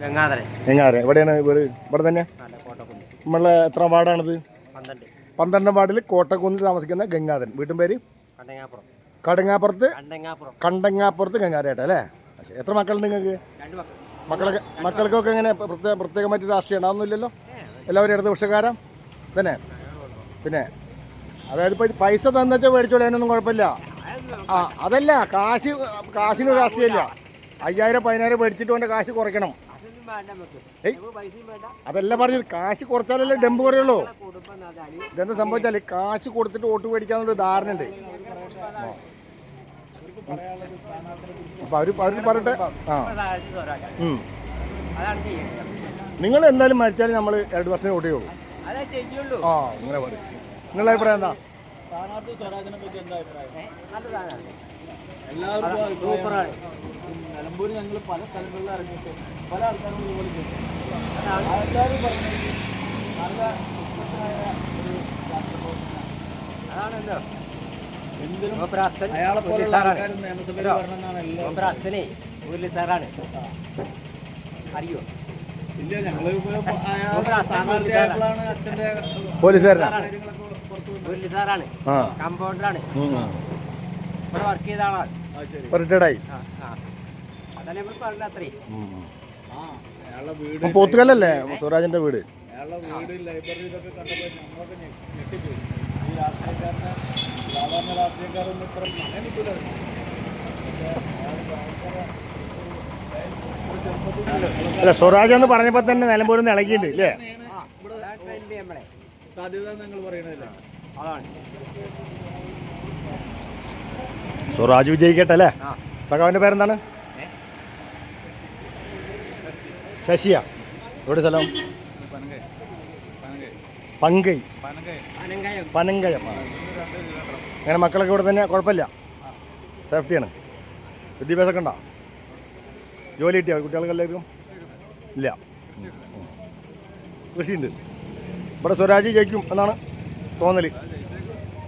ഗംഗാധരൻ. എവിടെയാണ് വീട് ഇവിടെ തന്നെ? നമ്മളെ എത്ര വാർഡാണിത്? പന്ത്രണ്ട്. വാർഡിൽ കോട്ടക്കുന്നിൽ താമസിക്കുന്ന ഗംഗാധരൻ. വീട്ടും പേര്? കടങ്ങാപ്പുറത്ത്? കണ്ടങ്ങാപ്പുറം. കണ്ടങ്ങാപ്പുറത്ത് ഗംഗാരേട്ട അല്ലേ? എത്ര മക്കളുണ്ട് നിങ്ങൾക്ക്? മക്കളൊക്കെ മക്കൾക്കൊക്കെ എങ്ങനെ പ്രത്യേക പ്രത്യേകമായിട്ട് രാഷ്ട്രീയം ഉണ്ടാവുന്നില്ലല്ലോ എല്ലാവരും ഇടതുപക്ഷക്കാരാ തന്നെ പിന്നെ അതായത് ഇപ്പോൾ പൈസ തന്നെച്ചാൽ മേടിച്ചോളൂ അതിനൊന്നും കുഴപ്പമില്ല. ആ അതല്ല കാശ് കാശിന് രാഷ്ട്രീയമില്ല അയ്യായിരം പതിനായിരം മേടിച്ചിട്ട് കൊണ്ട് കാശ് കുറയ്ക്കണം. അതല്ല പറഞ്ഞത് കാശ് കുറച്ചാലല്ലേ ഡെമ്പ് എന്ന് ഇതെന്താ സംഭവിച്ചാൽ കാശ് കൊടുത്തിട്ട് വോട്ട് മേടിക്കാന്നുള്ളൊരു ധാരണ ഉണ്ട് അപ്പൊ അവർ അവർ പറയട്ടെ. ആ. നിങ്ങൾ എന്തായാലും മരിച്ചാലും നമ്മൾ രണ്ട് വർഷം വോട്ട് ചെയ്യുള്ളൂ ആ അങ്ങനെ പറയും. നിങ്ങളുടെ അഭിപ്രായം എന്താ? സ്ഥാനാർത്ഥി സ്വരാജിനെ പറ്റി എന്താ അഭിപ്രായം? ഏ, നല്ല സാധനമാണ് എല്ലാവർക്കും അഭിപ്രായം. സൂപ്പറാണ്. നിലമ്പൂർ ഞങ്ങൾ പല സ്ഥലങ്ങളിൽ ഇറങ്ങിയിട്ട് പല ആൾക്കാരും ഇതുപോലെ ചെയ്തു. ആൾക്കാർ പറഞ്ഞത് നല്ല വ്യത്യസ്തമായ ഒരു രാഷ്ട്രപ്രവർത്തനം അതാണല്ലോ. എന്തിനും മൂപ്പര് അച്ഛൻ അയാളെ മുരളി പോലുള്ള സാറാണ്. ആൾക്കാർ നിയമസഭയിൽ കേട്ടോ? വരണമെന്നാണ് എല്ലാവരും അച്ഛനെ മുരളി സാറാണ്. അറിയോ? ഇല്ല ഞങ്ങൾ അയാൾ മൂപ്പര് അച്ഛൻ സ്ഥാനാർത്ഥിയായപ്പോഴാണ് അച്ഛന്റെ പോലീസുകാരനാ? കാര്യങ്ങളൊക്കെ പുറത്തു വന്നത് മുരളി സാറാണ് കമ്പൗണ്ടറാണ് ഇവിടെ വർക്ക് ചെയ്ത ആളാണ്. റിട്ടയർഡായി. അതല്ലേ നമ്മൾ പറഞ്ഞ അത്രേ. പോത്തുകല്ലല്ലേ? സ്വരാജിന്റെ വീട്. അല്ല സ്വരാജ് എന്ന് പറഞ്ഞപ്പോ തന്നെ നിലമ്പൂരിൽ നിന്ന് ഇളകിയിട്ടുണ്ട് നമ്മളെ. സാധ്യത നിങ്ങൾ പറയണതല്ലേ? അതാണ്. രാജു വിജയിക്കട്ടെ അല്ലേ? സഖാവിന്റെ സഖാവിന്റെ പേരെന്താണ്? ശശിയ. എവിടെ സ്ഥലം? പങ്കൈ പനങ്കൈ. പനങ്കയം അങ്ങനെ മക്കളൊക്കെ ഇവിടെ തന്നെ കുഴപ്പമില്ല. സേഫ്റ്റിയാണ്. വിദ്യാഭ്യാസമൊക്കെ ഉണ്ടോ? ജോലി കിട്ടിയോ? കുട്ടികൾക്ക് എല്ലാവർക്കും ഇല്ല. കൃഷിയുണ്ട്. ഇവിടെ സ്വരാജ് ജയിക്കും എന്നാണ് തോന്നൽ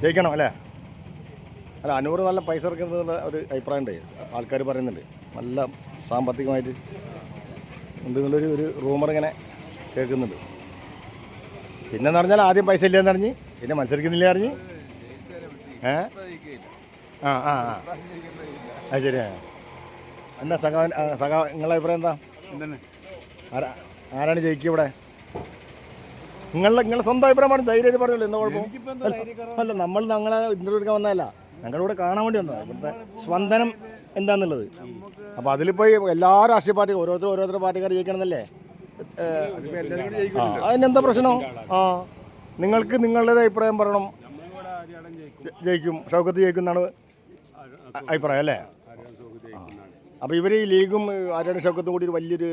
ജയിക്കണം അല്ലേ? അല്ല അനൂറ് നല്ല പൈസ ഇറക്കുന്നത് ഒരു അഭിപ്രായം ഉണ്ട് ആൾക്കാർ പറയുന്നുണ്ട്. നല്ല സാമ്പത്തികമായിട്ട് ഉണ്ട് എന്നുള്ളൊരു ഒരു റൂമർ ഇങ്ങനെ കേൾക്കുന്നുണ്ട്. പിന്നെന്ന് പറഞ്ഞാൽ ആദ്യം പൈസ ഇല്ലയെന്ന് അറിഞ്ഞ് പിന്നെ മത്സരിക്കുന്നില്ല അറിഞ്ഞ്. ഏ? ആ ആ ആ. അത് ശരിയാ. എന്താ സഖാ സഖാ നിങ്ങളുടെ അഭിപ്രായം എന്താ? ആരാണ് ജയിക്കുക ഇവിടെ? നിങ്ങളുടെ നിങ്ങളുടെ സ്വന്തം അഭിപ്രായം പറഞ്ഞു ധൈര്യമായിട്ട് പറഞ്ഞല്ലോ എന്താ കുഴപ്പം? അല്ല, നമ്മൾ ഞങ്ങളെ ഇന്റർവ്യൂ എടുക്കാൻ വന്നതല്ല. ഞങ്ങളുടെ കൂടെ കാണാൻ വേണ്ടി വന്നതാണ് ഇവിടുത്തെ സ്പന്ദനം എന്താന്നുള്ളത്. അപ്പോൾ അതിലിപ്പോൾ ഈ എല്ലാ രാഷ്ട്രീയ പാർട്ടി ഓരോരുത്തരും ഓരോരുത്തരും പാർട്ടിക്കാർ ജയിക്കണമെന്നല്ലേ? അതിനെന്താ പ്രശ്നം? ആ നിങ്ങൾക്ക് നിങ്ങളുടെ അഭിപ്രായം പറയണം. ജയിക്കും. ഷൗക്കത്ത് ജയിക്കും എന്നാണ് അഭിപ്രായം അല്ലേ? അപ്പോൾ ഇവർ ഈ ലീഗും ആരാണ് ഷൗക്കത്തും കൂടി ഒരു വലിയൊരു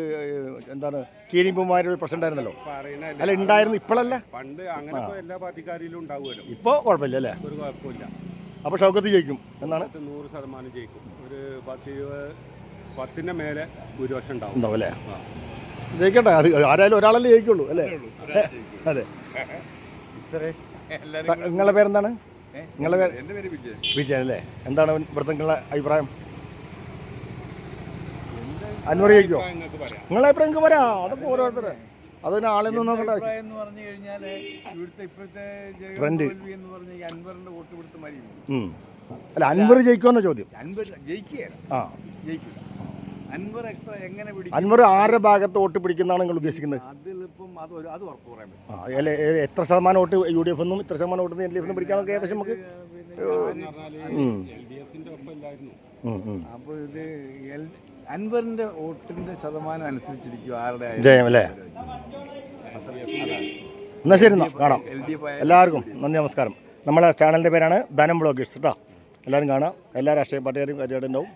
എന്താണ് കീരിമ്പുമാരുടെ ഒരു പ്രശ്നം ഉണ്ടായിരുന്നല്ലോ അല്ല ഉണ്ടായിരുന്നു ഇപ്പോഴല്ല പണ്ട് അങ്ങനെ എല്ലാ പാർട്ടിക്കാരിലും ഉണ്ടാവുമല്ലോ. ഇപ്പോൾ കുഴപ്പമില്ല അല്ലേ? ഒരു കുഴപ്പമില്ല. അപ്പോൾ ഷൗക്കത്ത് ജയിക്കും. എന്നാണ്? നൂറ് ശതമാനം ജയിക്കും. ഒരു പത്ത് പത്തിന്റെ മേലെ ഭൂരിപക്ഷം ഉണ്ടാവും. ഉണ്ടാവും അല്ലേ? ജയിക്കട്ടെ. അത് ആരായാലും ഒരാളല്ലേ ജയിക്കുള്ളൂ അല്ലേ? അതെ. ഇത്രേ. നിങ്ങളുടെ പേരെന്താണ്? നിങ്ങളുടെ പേര് വിജയൻ. അല്ലേ? എന്താണ് ഇവിടുത്തെ അഭിപ്രായം? അൻവർ നിങ്ങളെ അഭിപ്രായം നിങ്ങൾക്ക് പറയാം അതൊക്കെ ഓരോരുത്തരെ. അതിന് നോക്കേണ്ട ആവശ്യം. അഭിപ്രായം എന്ന് പറഞ്ഞു കഴിഞ്ഞാൽ ഇവിടുത്തെ ഇപ്പോഴത്തെ ജയം എന്ന് അൻവറിന്റെ വോട്ട് കൊടുത്ത അല്ല അൻവർ ജയിക്കുമെന്ന ചോദ്യം. അൻവർ ആ. ജയിക്കില്ല. അൻവർ എങ്ങനെ അൻവർ ആരുടെ ഭാഗത്ത് വോട്ട് പിടിക്കുന്നതാണ് നിങ്ങൾ ഉദ്ദേശിക്കുന്നത്? അതിലിപ്പം അത് അത് ഉറപ്പ് പറയാൻ പറ്റും. അല്ലെ എത്ര ശതമാനം വോട്ട് യു ഡി എഫ് എന്നും ഇത്ര ശതമാനം വോട്ട് എൽ ഡി എഫ് എന്നും പിടിക്കാനൊക്കെ ഏകദേശം നമുക്ക്. അപ്പോൾ ഇത് അൻവറിന്റെ വോട്ടിന്റെ ശതമാനം അനുസരിച്ചിരിക്കും ആരുടെ. ജയം അല്ലേ? എന്നാൽ ശരി എന്നാൽ കാണാം. എല്ലാവർക്കും നന്ദി നമസ്കാരം. നമ്മളെ ചാനലിന്റെ പേരാണ് ധനം ബ്ലോഗേഴ്സ് കേട്ടോ. എല്ലാവരും കാണാം. എല്ലാ രാഷ്ട്രീയ പാർട്ടിക്കാരും കാര്യമായിട്ടുണ്ടാവും